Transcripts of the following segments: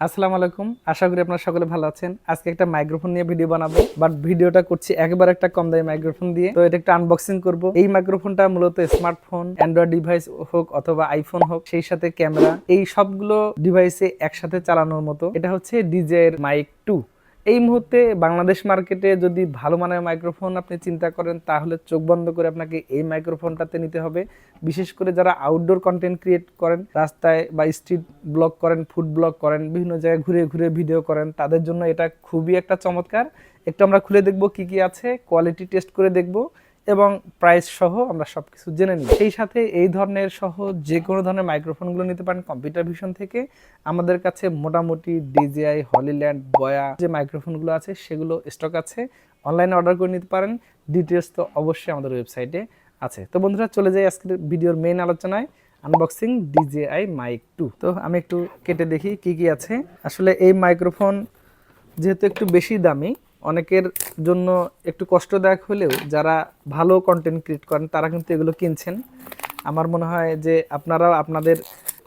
আসসালামু আলাইকুম। আশা করি আপনারা সকলে ভালো আছেন। আজকে একটা মাইক্রোফোন নিয়ে ভিডিও বানাবো। বাট ভিডিওটা করছি একবার একটা কম দামি মাইক্রোফোন দিয়ে। তো এটা একটা আনবক্সিং করব। এই মাইক্রোফোনটা মূলত স্মার্টফোন অ্যান্ড্রয়েড ডিভাইস হোক অথবা আইফোন হোক, সেই সাথে ক্যামেরা এই সবগুলো ডিভাইসে একসাথে চালানোর মতো। এটা হচ্ছে ডিজের মাইক টু এই মুহূর্তে বাংলাদেশ মার্কেটে যদি ভালো মানের মাইক্রোফোন আপনি চিন্তা করেন, তাহলে চোখ বন্ধ করে আপনাকে এই মাইক্রোফোনটাতে নিতে হবে। বিশেষ করে যারা আউটডোর কন্টেন্ট ক্রিয়েট করেন, রাস্তায় বা স্ট্রিট ব্লগ করেন ফুড ব্লগ করেন, বিভিন্ন জায়গায় ঘুরে ঘুরে ভিডিও করেন, তাদের জন্য এটা খুবই একটা চমৎকার। একটু আমরা খুলে দেখব কি কি আছে কোয়ালিটি টেস্ট করে দেখব। এবং প্রাইস সহ আমরা সবকিছু জেনে নিই। সেই সাথে এই ধরনের সহ যে কোনো ধরনের মাইক্রোফোনগুলো নিতে পারেন কম্পিউটার ভিশন থেকে। আমাদের কাছে মোটামুটি ডিজিআই হলিল্যান্ড বয়া যে মাইক্রোফোনগুলো আছে, সেগুলো স্টক আছে। অনলাইনে অর্ডার করে নিতে পারেন। ডিটেলস তো অবশ্যই আমাদের ওয়েবসাইটে আছে। তো বন্ধুরা, চলে যাই আজকের ভিডিওর মেইন আলোচনায়। আনবক্সিং ডিজেআই মাইক টু তো আমি একটু কেটে দেখি কি কি আছে। আসলে এই মাইক্রোফোন যেহেতু একটু বেশি দামি অনেকের জন্য একটু কষ্টদায়ক হলেও যারা ভালো কন্টেন্ট ক্রিয়েট করেন, তারা কিন্তু এগুলো কিনছেন। আমার মনে হয় যে আপনারাও আপনাদের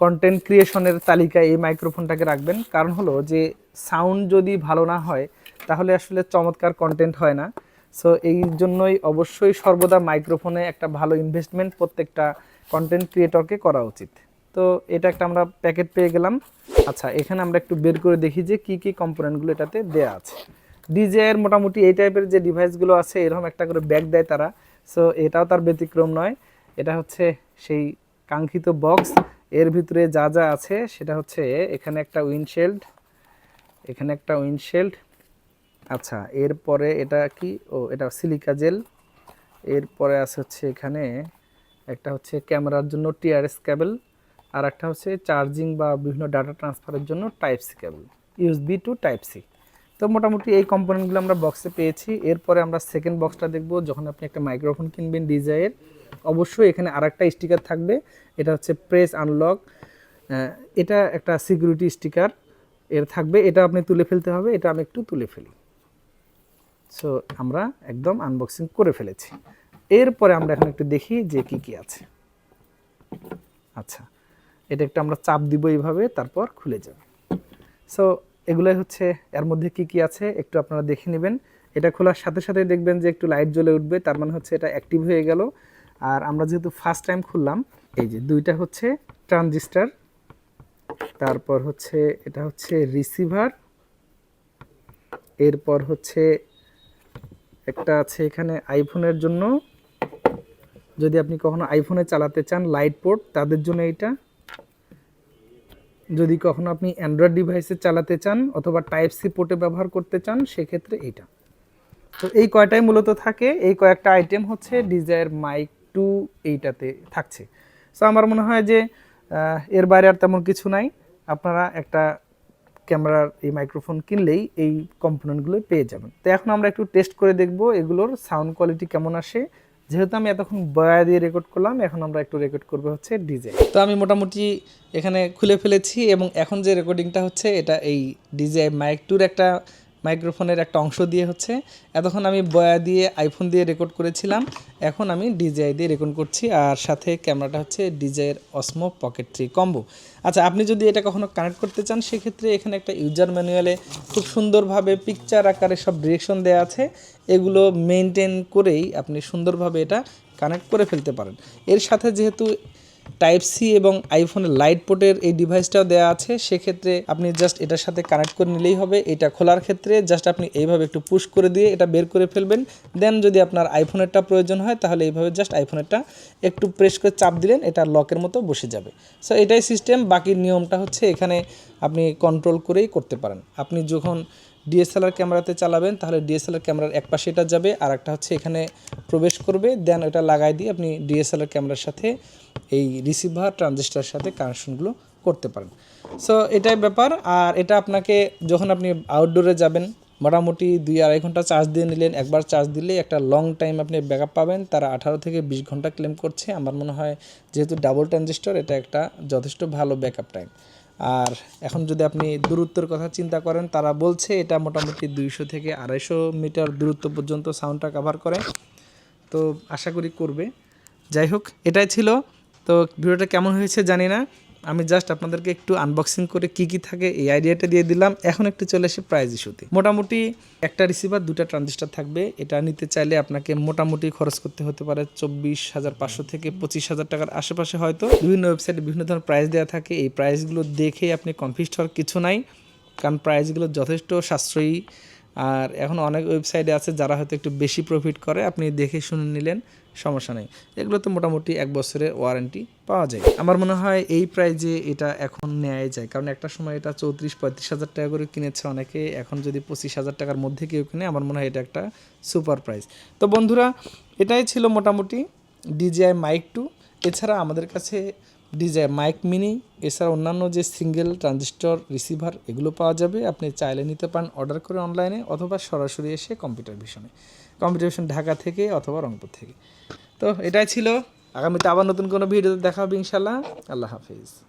কন্টেন্ট ক্রিয়েশনের তালিকায় এই মাইক্রোফোনটাকে রাখবেন। কারণ হলো যে সাউন্ড যদি ভালো না হয়, তাহলে আসলে চমৎকার কন্টেন্ট হয় না। সো এই জন্যই অবশ্যই সর্বদা মাইক্রোফোনে একটা ভালো ইনভেস্টমেন্ট প্রত্যেকটা কন্টেন্ট ক্রিয়েটরকে করা উচিত। তো, এটা একটা আমরা প্যাকেট পেয়ে গেলাম। আচ্ছা এখানে আমরা একটু বের করে দেখি যে কি কি কম্পোনেন্টগুলো এটাতে দেয়া আছে। ডিজের মোটামুটি এই টাইপের যে ডিভাইসগুলো আছে, এরকম একটা করে ব্যাগ দেয় তারা। সো এটাও তার ব্যতিক্রম নয়। এটা হচ্ছে সেই কাঙ্ক্ষিত বক্স এর ভিতরে যা যা আছে, সেটা হচ্ছে এখানে একটা উইন্ডশেল্ড এখানে একটা উইন্ডশেল্ড আচ্ছা এরপরে এটা কি? ও, এটা সিলিকা জেল এরপরে আছে হচ্ছে এখানে একটা হচ্ছে ক্যামেরার জন্য টিআরএস ক্যাবেল আর একটা হচ্ছে চার্জিং বা বিভিন্ন ডাটা ট্রান্সফারের জন্য type C cable USB to type C তো মোটামুটি এই কম্পোনেন্টগুলো আমরা বক্সে পেয়েছি। এরপরে আমরা সেকেন্ড বক্সটা দেখব, যখন আপনি একটা মাইক্রোফোন কিনবেন ডিজাইয়ের অবশ্যই এখানে আরেকটা স্টিকার থাকবে, এটা হচ্ছে প্রেস আনলক এটা একটা সিকিউরিটি স্টিকার এর থাকবে, এটা আপনি তুলে ফেলতে হবে, এটা আমি একটু তুলে ফেলি। সো আমরা একদম আনবক্সিং করে ফেলেছি। এরপরে আমরা এখন একটু দেখি যে কি কি আছে। আচ্ছা এটা একটা আমরা চাপ দিব এইভাবে, তারপর খুলে যাবে। সো এগুলাই হচ্ছে, এর মধ্যে কি কি আছে একটু আপনারা দেখে নেবেন। এটা খোলার সাথে সাথে দেখবেন যে একটু লাইট জ্বলে উঠবে, তার মানে হচ্ছে এটা অ্যাক্টিভ হয়ে গেল। আর আমরা যেহেতু ফার্স্ট টাইম খুললাম, এই যে দুইটা হচ্ছে ট্রানজিস্টার তারপর হচ্ছে এটা হচ্ছে রিসিভার এরপর হচ্ছে একটা আছে এখানে আইফোনের জন্য। যদি আপনি কখনো আইফোনে চালাতে চান লাইট পোর্ট তাদের জন্য এইটা। যদি কখনো আপনি অ্যান্ড্রয়েড ডিভাইসে চালাতে চান অথবা টাইপ সি পোর্টে ব্যবহার করতে চান, সেক্ষেত্রে এইটা তো এই কয়টাই মূলত থাকে। এই কয়েকটা আইটেম হচ্ছে ডিজায়ার মাইক টু এইটাতে থাকছে। সো আমার মনে হয় যে এর বাইরে আর তেমন কিছু নাই। আপনারা একটা ক্যামেরার এই মাইক্রোফোন কিনলেই এই কম্পোনেন্টগুলো পেয়ে যাবেন। তো এখন আমরা একটু টেস্ট করে দেখব এগুলোর সাউন্ড কোয়ালিটি কেমন আসে। যেহেতু আমি এতক্ষণ বয়া দিয়ে রেকর্ড করলাম, এখন আমরা একটু রেকর্ড করব হচ্ছে ডিজে তো আমি মোটামুটি এখানে খুলে ফেলেছি এবং এখন যে রেকর্ডিংটা হচ্ছে, এটা এই ডিজে মাইক টুর একটা মাইক্রোফোনের একটা অংশ দিয়ে হচ্ছে। এতক্ষণ আমি বয়া দিয়ে আইফোন দিয়ে রেকর্ড করেছিলাম। এখন আমি ডিজেআই দিয়ে রেকর্ড করছি আর সাথে ক্যামেরাটা হচ্ছে ডিজের অসমো পকেট থ্রি কম্বো আচ্ছা আপনি যদি এটা কখনো কানেক্ট করতে চান, সেক্ষেত্রে এখানে একটা ইউজার ম্যানুয়ালে খুব সুন্দরভাবে পিকচার আকারে সব ডিরেকশন দেওয়া আছে। এগুলো মেনটেন করেই আপনি সুন্দরভাবে এটা কানেক্ট করে ফেলতে পারেন। এর সাথে যেহেতু টাইপ সি এবং আইফোনের লাইট পোর্টের এই ডিভাইসটাও দেওয়া আছে। সেক্ষেত্রে আপনি জাস্ট এটার সাথে কানেক্ট করে নিলেই হবে। এটা খোলার ক্ষেত্রে জাস্ট আপনি এইভাবে একটু পুশ করে দিয়ে এটা বের করে ফেলবেন। দেন যদি আপনার আইফোনেরটা প্রয়োজন হয়, তাহলে এইভাবে জাস্ট আইফোনেরটা একটু প্রেস করে চাপ দিলেন, এটা লকের মতো বসে যাবে। সো এটাই সিস্টেম বাকি নিয়মটা হচ্ছে এখানে আপনি কন্ট্রোল করেই করতে পারেন। আপনি যখন ডিএসএলআর ক্যামেরাতে চালাবেন, তাহলে ডিএসএলআর ক্যামেরার এক পাশে এটা যাবে, আর একটা হচ্ছে এখানে প্রবেশ করবে, দেন ওটা লাগাই দিয়ে আপনি ডিএসএলআর ক্যামেরার সাথে এই রিসিভার, ট্রানজিস্টার সাথে কানেকশনগুলো করতে পারেন। সো এটাই ব্যাপার, আর এটা আপনাকে যখন আপনি আউটডোরে যাবেন, মোটামুটি দুই আড়াই ঘণ্টা চার্জ দিয়ে নিলেন, একবার চার্জ দিলে একটা লং টাইম আপনি ব্যাকআপ পাবেন, তারা আঠারো থেকে বিশ ঘণ্টা ক্লেম করছে। আমার মনে হয় যেহেতু ডাবল ট্রানজিস্টর এটা একটা যথেষ্ট ভালো ব্যাকআপ টাইম আর এখন যদি আপনি দূরত্বের কথা চিন্তা করেন, তারা বলছে এটা মোটামুটি দুইশো থেকে আড়াইশো মিটার দূরত্ব পর্যন্ত সাউন্ডটা কাভার করে। তো আশা করি করবে। যাই হোক, এটাই ছিল। তো ভিডিওটা কেমন হয়েছে জানি না। আমি জাস্ট আপনাদেরকে একটু আনবক্সিং করে কি কি থাকে এই আইডিয়াটা দিয়ে দিলাম। এখন একটু চলে আসি প্রাইজ ইস্যুতে মোটামুটি একটা রিসিভার দুটা ট্রানজিস্টার থাকবে। এটা নিতে চাইলে আপনাকে মোটামুটি খরচ করতে হতে পারে চব্বিশ হাজার পাঁচশো থেকে পঁচিশ হাজার টাকার আশেপাশে হয়তো। বিভিন্ন ওয়েবসাইটে বিভিন্ন ধরনের প্রাইস দেওয়া থাকে। এই প্রাইসগুলো দেখে আপনি কনফিউজ হওয়ার কিছু নাই। কারণ প্রাইসগুলো যথেষ্ট সাশ্রয়ী। আর এখন অনেক ওয়েবসাইটে আছে যারা হয়তো একটু বেশি প্রফিট করে, আপনি দেখে শুনে নিলেন, সমস্যা নেই। এগুলো তো মোটামুটি এক বছরের ওয়ারেন্টি পাওয়া যায়। আমার মনে হয় এই প্রাইজে এটা এখন নেওয়াই যায়। কারণ একটা সময় এটা চৌত্রিশ, পঁয়ত্রিশ হাজার টাকা করে কিনেছে অনেকে, এখন যদি পঁচিশ হাজার টাকার মধ্যে কেউ কিনে, আমার মনে হয় এটা একটা সুপার প্রাইস তো বন্ধুরা, এটাই ছিল মোটামুটি ডিজিআই মাইক টু এছাড়া আমাদের কাছে ডিজাই মাইক মিনি, এছাড়া অন্যান্য যে সিঙ্গেল, ট্রানজিস্টর, রিসিভার, এগুলো পাওয়া যাবে। আপনি চাইলে নিতে পারেন অর্ডার করে অনলাইনে অথবা সরাসরি এসে কম্পিউটার ভিশনে। কম্পিউটার ভিশন ঢাকা থেকে অথবা রংপুর থেকে। তো এটাই ছিল। আগামীতে আবার নতুন কোনো ভিডিওতে দেখা হবে ইনশাল্লাহ আল্লাহ হাফিজ।